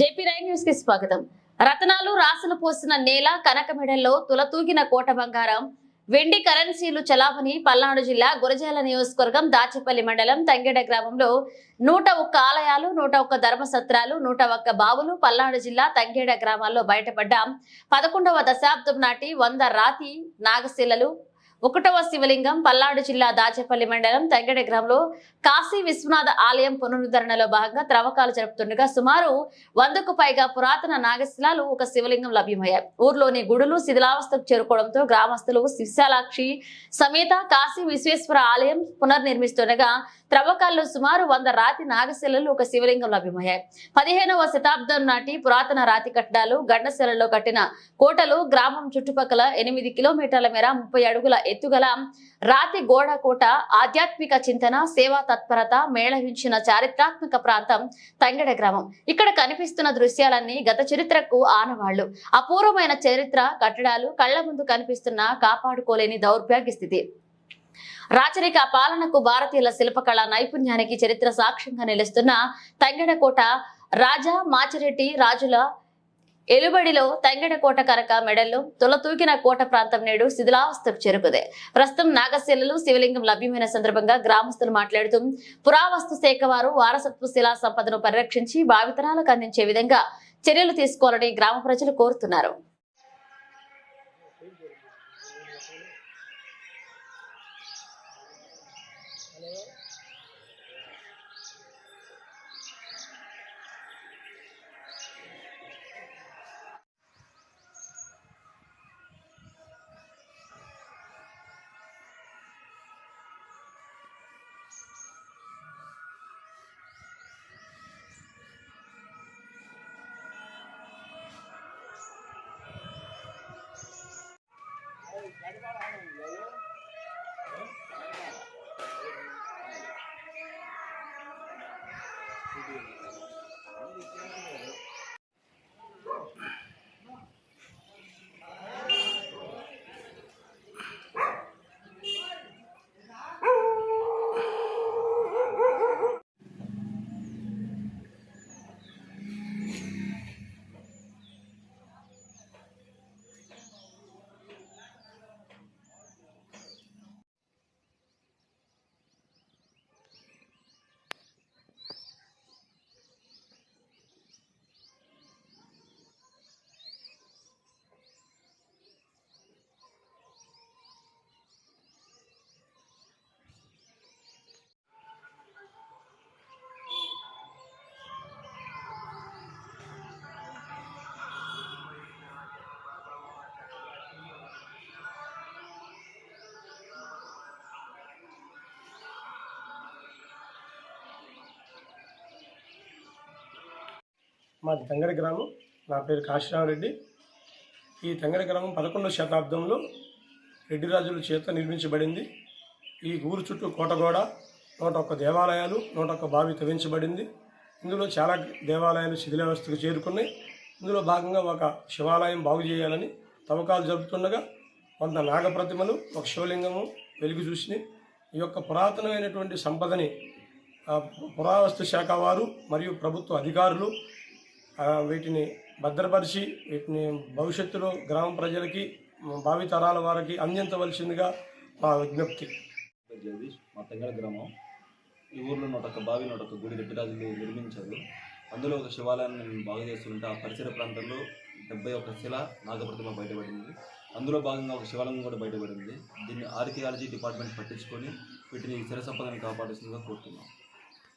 JP rain న్యూస్కి స్వాగతం. రత్నాలు రాసులు పోసిన నేల కనక మెడల్లో తులతూగిన కోట బంగారం. వెండి కరెన్సీలు చలామణి పల్నాడు జిల్లా గురజాల నియోజకవర్గం దాచేపల్లి మండలం తంగెడ గ్రామంలో నూట ఒక్క ఆలయాలు నూట ఒక్క ధర్మసత్రాలు నూట ఒక్క బావులు పల్నాడు జిల్లా తంగేడ గ్రామాల్లో బయటపడ్డ. పదకొండవ దశాబ్దం నాటి వంద రాతి నాగశిలలు ఒకటవ శివలింగం పల్నాడు జిల్లా దాచేపల్లి మండలం తగ్గడి గ్రామంలో కాశీ విశ్వనాథ ఆలయం పునరుద్ధరణలో భాగంగా త్రవ్వకాలు జరుపుతుండగా సుమారు వందకు పైగా పురాతన నాగశిలాలు ఒక శివలింగం లభ్యమయ్యాయి. ఊర్లోని గుడులు శిథిలావస్థకు చేరుకోవడంతో గ్రామస్తులు విశాలాక్షి సమేత కాశీ విశ్వేశ్వర ఆలయం పునర్నిర్మిస్తుండగా త్రవ్వకాల్లో సుమారు వంద రాతి నాగశిలలు ఒక శివలింగం లభ్యమయ్యాయి. పదిహేనవ శతాబ్దం నాటి పురాతన రాతి కట్టడాలు గండశిలలో కట్టిన కోటలు గ్రామం చుట్టుపక్కల ఎనిమిది కిలోమీటర్ల మేర ముప్పై అడుగుల ఎత్తుగల రాతి గోడకోట ఆధ్యాత్మిక చింతన సేవా తత్పరత మేళవించిన చారిత్రాత్మక ప్రాంతం తంగెడ గ్రామం. ఇక్కడ కనిపిస్తున్న దృశ్యాలన్నీ గత చరిత్రకు ఆనవాళ్ళు. అపూర్వమైన చరిత్ర కట్టడాలు కళ్ళ ముందు కనిపిస్తున్న కాపాడుకోలేని దౌర్భాగ్య స్థితి. రాచరిక పాలనకు భారతీయుల శిల్పకళ నైపుణ్యానికి చరిత్ర సాక్ష్యంగా నిలుస్తున్న తంగెడకోట రాజా మాచిరెడ్డి రాజుల ఎలుబడిలో తంగెడకోట కరక మెడల్లో తులతూకిన కోట ప్రాంతం నేడు శిథిలావస్థకు చేరుకుంది. ప్రస్తుతం నాగశిలలు శివలింగం లభ్యమైన సందర్భంగా గ్రామస్తులు మాట్లాడుతూ పురావస్తు శాఖ వారు వారసత్వ శిలా సంపదను పరిరక్షించి భావితరాలకు అందించే విధంగా చర్యలు తీసుకోవాలని గ్రామ ప్రజలు కోరుతున్నారు. Thank you. మాది తంగడి గ్రామం. నా పేరు కాశీరామరెడ్డి ఈ తంగడి గ్రామం పదకొండవ శతాబ్దంలో రెడ్డి రాజుల చేత నిర్మించబడింది. ఈ ఊరు చుట్టూ కోటగోడ నూట ఒక్క దేవాలయాలు నూట ఒక్క బావి తవ్వించబడింది. ఇందులో చాలా దేవాలయాలు శిథిలావస్థకు చేరుకున్నాయి. ఇందులో భాగంగా ఒక శివాలయం బాగు చేయాలని తవ్వకాలు జరుపుతుండగా వంద నాగప్రతిమలు ఒక శివలింగము వెలుగు చూసినాయి. ఈ యొక్క పురాతనమైనటువంటి సంపదని పురావస్తు శాఖ వారు మరియు ప్రభుత్వ అధికారులు వీటిని భద్రపరిచి వీటిని భవిష్యత్తులో గ్రామ ప్రజలకి భావితరాల వారికి అందించవలసిందిగా మా విజ్ఞప్తి. జగదీష్ మా తెంగళ గ్రామం. ఈ ఊర్లో నూట ఒక బావి నూట ఒక గుడి గట్టిరాజులు నిర్మించారు. అందులో ఒక శివాలయాన్ని మేము బాగు చేస్తుంటే ఆ పరిసర ప్రాంతంలో డెబ్బై ఒక శిల నాగప్రతిమ బయటపడింది. అందులో భాగంగా ఒక శివాలయం కూడా బయటపడింది. దీన్ని ఆర్కియాలజీ డిపార్ట్మెంట్ పట్టించుకొని వీటిని స్థిర సంపదను కాపాడాల్సిందిగా కోరుతున్నాం.